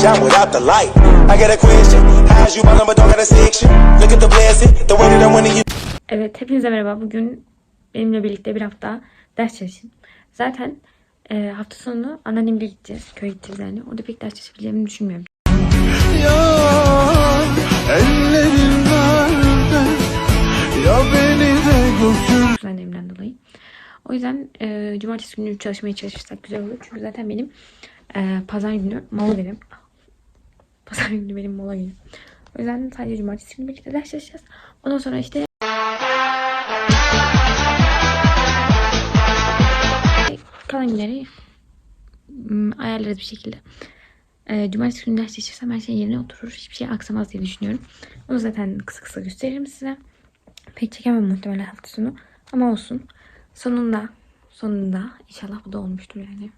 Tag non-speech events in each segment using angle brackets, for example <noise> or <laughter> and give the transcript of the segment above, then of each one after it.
shine without the light. I got a question. How's you my number? Don't got a section. Look at the blessing. The way that I'm winning you. Evet, hepinize merhaba. Bugün benimle birlikte bir hafta ders çalışın. Zaten e, hafta sonu anneannemle gideceğiz. Köye gideceğiz yani. Orada pek ders çalışabileceğimi düşünmüyorum. Ya nerede? Ya beni de götür. Kuzenlerimden dolayı. O yüzden e, cumartesi günü çalışmaya çalışırsak güzel olur. Çünkü zaten benim e, pazar günü mola günüm. Pazar günü benim mola günüm. O yüzden sadece cumartesi günü birlikte ders çalışacağız. Ondan sonra işte kalan günleri hmm, ayarlarız bir şekilde. E, cumartesi günü ders çalışırsam her şey yerine oturur. Hiçbir şey aksamaz diye düşünüyorum. Onu zaten kısa kısa gösteririm size. Pek çekemem muhtemelen hafta sonu. Ama olsun. Sonunda, sonunda inşallah bu da olmuştur yani.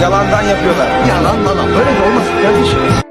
Yalandan yapıyorlar. Yalan yalan böyle de olmaz kardeşim.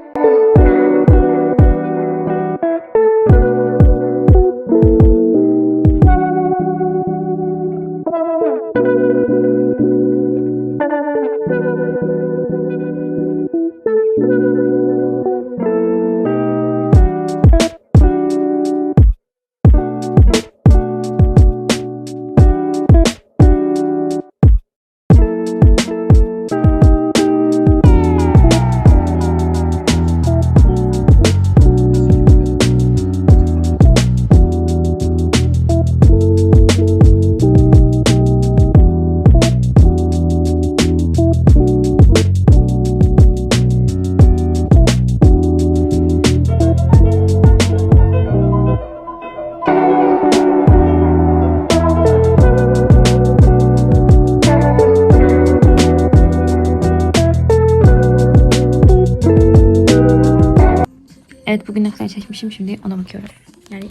Evet bugün ne kadar çalışmışım şimdi ona bakıyorum. Yani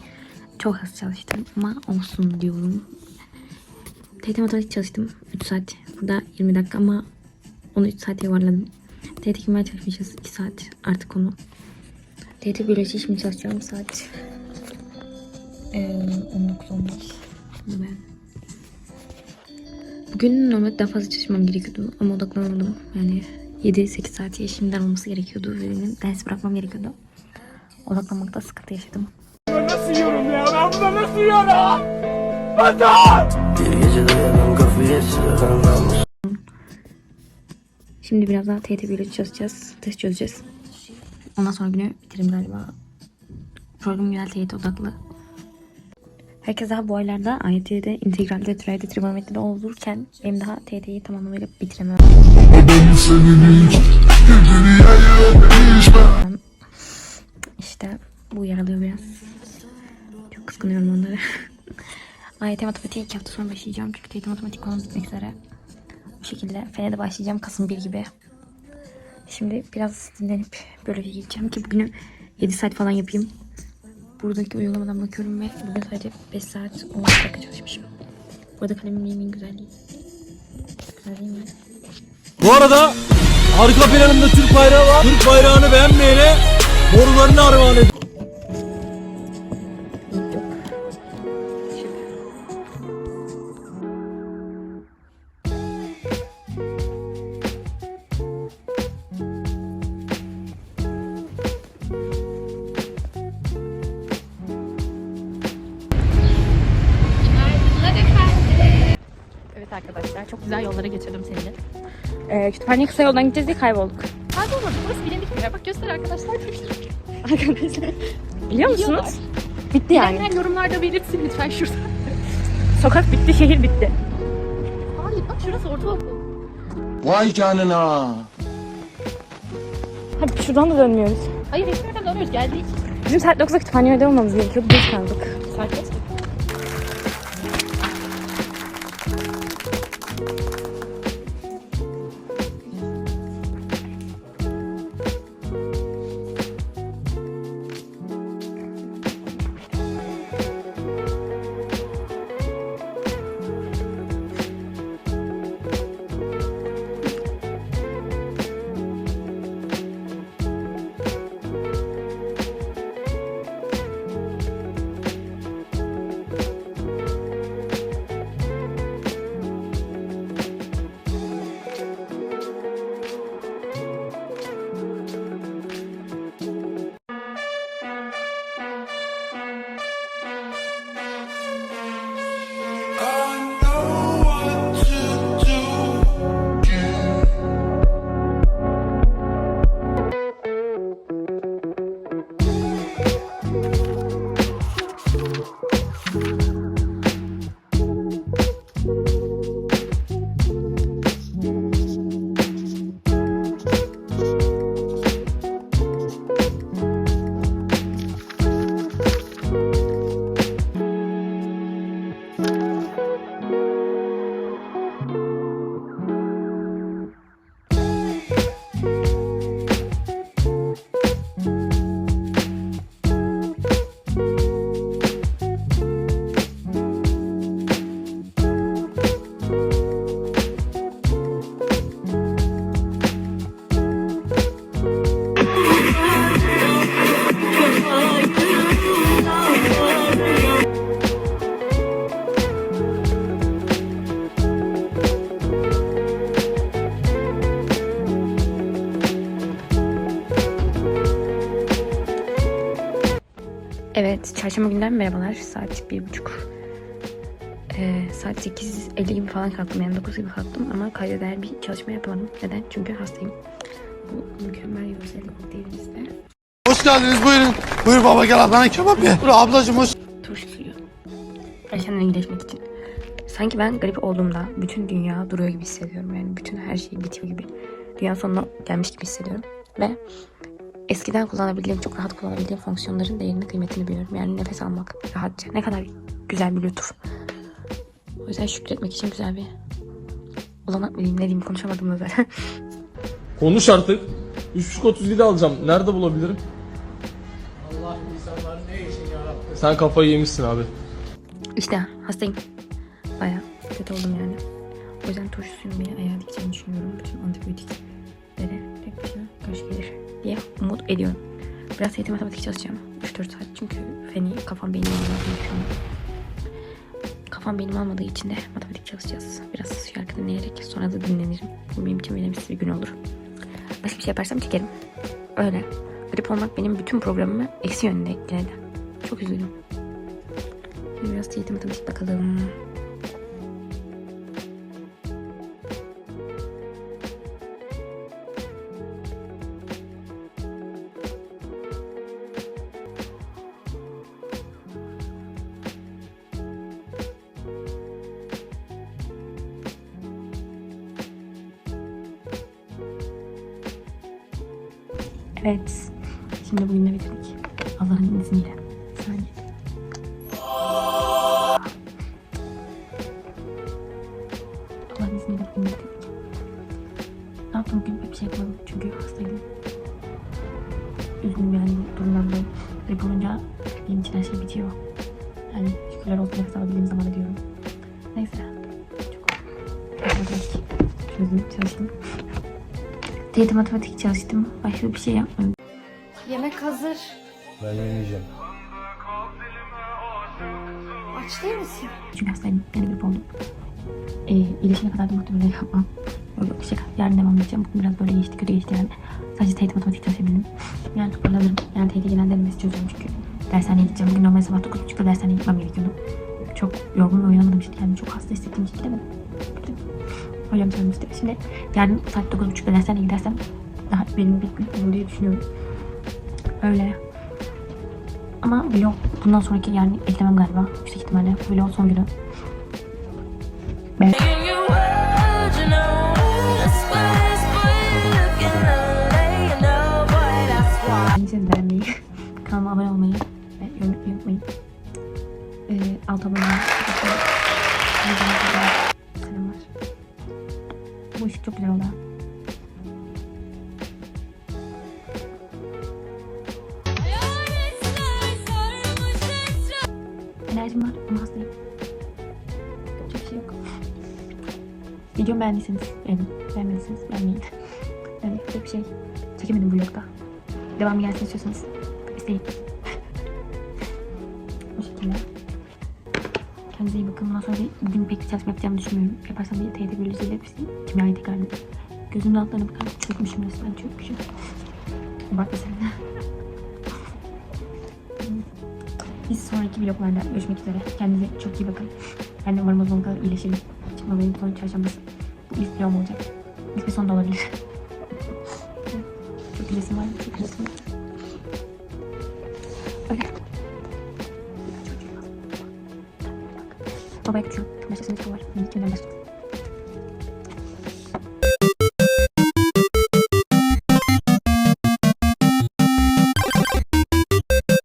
çok hızlı çalıştım ama olsun diyorum. TYT matematik çalıştım 3 saat. Burada 20 dakika ama onu 3 saate yuvarladım. TYT kimya çalışmışız 2 saat artık onu. TYT biyoloji şimdi çalışıyorum saat ee, 19-15. Bunu ben. Bugün normalde daha fazla çalışmam gerekiyordu ama odaklanamadım. Yani 7-8 saat şimdiden olması gerekiyordu ve ders bırakmam gerekiyordu. Odaklanmakta sıkıntı yaşadım. Bir gece dayadım kafaya Şimdi biraz daha biyoloji çalışacağız. Test çözeceğiz. Ondan sonra günü bitiririm galiba. Program genel TYT odaklı. Herkes daha bu aylarda AYT'de, integralde, türevde, trigonometride olurken benim daha TYT'yi tamamıyla bitiremem. İşte bu yaralıyor biraz. Çok kıskanıyorum onları. <laughs> AYT matematiğe iki hafta sonra başlayacağım. Çünkü TYT matematik konum bitmek üzere. Bu şekilde F'ye de başlayacağım Kasım 1 gibi. Şimdi biraz dinlenip böyle gideceğim ki bugünü 7 saat falan yapayım. Buradaki uygulamadan bakıyorum ve bugün sadece 5 saat 10 dakika çalışmışım. Burada kalemim yemin güzelliği. Güzel mi? Bu arada arka planında Türk bayrağı var. Türk bayrağını beğenmeyene borularını armağan ediyorum. Evet arkadaşlar çok güzel yollara geçirdim seni. Ee, kütüphaneye kısa yoldan gideceğiz diye kaybolduk. Kaybolmadı. Burası bilindik bir yer. Bak göster arkadaşlar. Arkadaşlar biliyor musunuz? Biliyorlar. Bitti yani. Bilenler yorumlarda belirtsin lütfen şurada. Sokak bitti, şehir bitti. Hayır Bak şurası ortaokul. Vay canına. Hadi şuradan da dönmüyoruz. Hayır biz nereden dönüyoruz geldik. Bizim saat 9'da kütüphanede olmamız gerekiyordu. Geç kaldık. Saat kaç? Evet, çarşamba günden merhabalar. Saat bir buçuk. Ee, saat 8.50 gibi falan kalktım. Yani 9 gibi kalktım ama kayda değer bir çalışma yapamadım. Neden? Çünkü hastayım. Bu mükemmel yolculuk kokteylimizde Hoş geldiniz buyurun. Buyur baba gel ablana kebap ye. Buyur ablacığım hoş. turşu suyu. Ayşem'den iyileşmek için. Sanki ben grip olduğumda bütün dünya duruyor gibi hissediyorum. Yani bütün her şey bitiyor gibi. Dünya sonuna gelmiş gibi hissediyorum. Ve eskiden kullanabildiğim, çok rahat kullanabildiğim fonksiyonların değerini, kıymetini biliyorum. Yani nefes almak rahatça. Ne kadar güzel bir lütuf. O yüzden şükretmek için güzel bir olanak mı diyeyim, ne diyeyim konuşamadım da zaten. <laughs> Konuş artık. 3.37 alacağım. Nerede bulabilirim? Sen kafayı yemişsin abi. İşte hastayım. Baya kötü oldum yani. O yüzden turşu suyunu bir ayarlayacağını düşünüyorum. Bütün antibiyotiklere tek başına karşı gelir diye umut ediyorum. Biraz eğitim matematik çalışacağım. 3-4 saat çünkü feni kafam beynimi almadığı için. Kafam beynimi almadığı için de matematik çalışacağız. Biraz şarkı dinleyerek sonra da dinlenirim. Bu benim için verimsiz bir gün olur. Başka bir şey yaparsam çekerim. Öyle. Grip olmak benim bütün programımı eksi yönünde etkiledi. Çok üzüldüm. Biraz eğitim matematik bakalım. Evet. Şimdi bugün de bitirdik. Allah'ın izniyle. Saniye. Allah'ın izniyle bugün bitirdik. Ne yaptım bugün bir şey yapmadım. Çünkü hastaydım. Üzgünüm yani durumdan dolayı. Grip olunca benim için her şey bitiyor. Yani şükürler olsun nefes alabildiğim zaman diyorum. Neyse. Çok çözdüm, çalıştım. Teyit matematik çalıştım. Başka bir şey yapmadım. Yemek hazır. Ben yemeyeceğim. Aç değil misin? Çünkü hastayım. Yani grip oldum. Ee, iyileşene kadar da muhtemelen yapmam. Öyle bir şey. Yarın devam edeceğim. Bugün biraz böyle geçti. Kötü geçti yani. Sadece teyit matematik çalışabildim. Yani toparlanırım. Yani teyit genel denemesi çözeceğim çünkü. Dershaneye gideceğim. Bugün normal sabah 9.30'da dershaneye gitmem gerekiyordu. Çok yorgun ve uyanamadım işte. Yani çok hasta hissettiğim için gidemedim. Hocam söylemişti. Şimdi yarın saat 9.30'da dersen gidersem daha benim bitmiş olur diye düşünüyorum. Öyle. Ama vlog bundan sonraki yani eklemem galiba. Yüksek ihtimalle vlog son günü. Ben... için beğenmeyi, <laughs> kanalıma abone olmayı ve yorum yapmayı, e, alt abone olmayı Çok ha. Enerjim var ama hastayım. Bir şey yok. Videomu beğendiyseniz beğenin. Beğenmediyseniz beğenmeyin. <laughs> Yapacak bir şey çekemedim vlogda. Devamı gelsin istiyorsanız isteyin. Kendinize iyi bakın. Bundan sonra bir- bugün pek bir çalışma yapacağımı düşünmüyorum. Yaparsam bir TYT biyolojiyle hepsi kimyayı tekrar edeyim. Gözümün altlarına bakar. Çökmüşüm resmen çökmüşüm. Abartma sen. Biz sonraki vloglarda görüşmek üzere. Kendinize çok iyi bakın. Ben de umarım o kadar iyileşirim. Çıkma benim son çarşambası. Bu ilk vlogum olacak. İlk bir son da olabilir. <laughs> çok gülesim var. Çok gülesim var. Obección, comercio en este lugar, en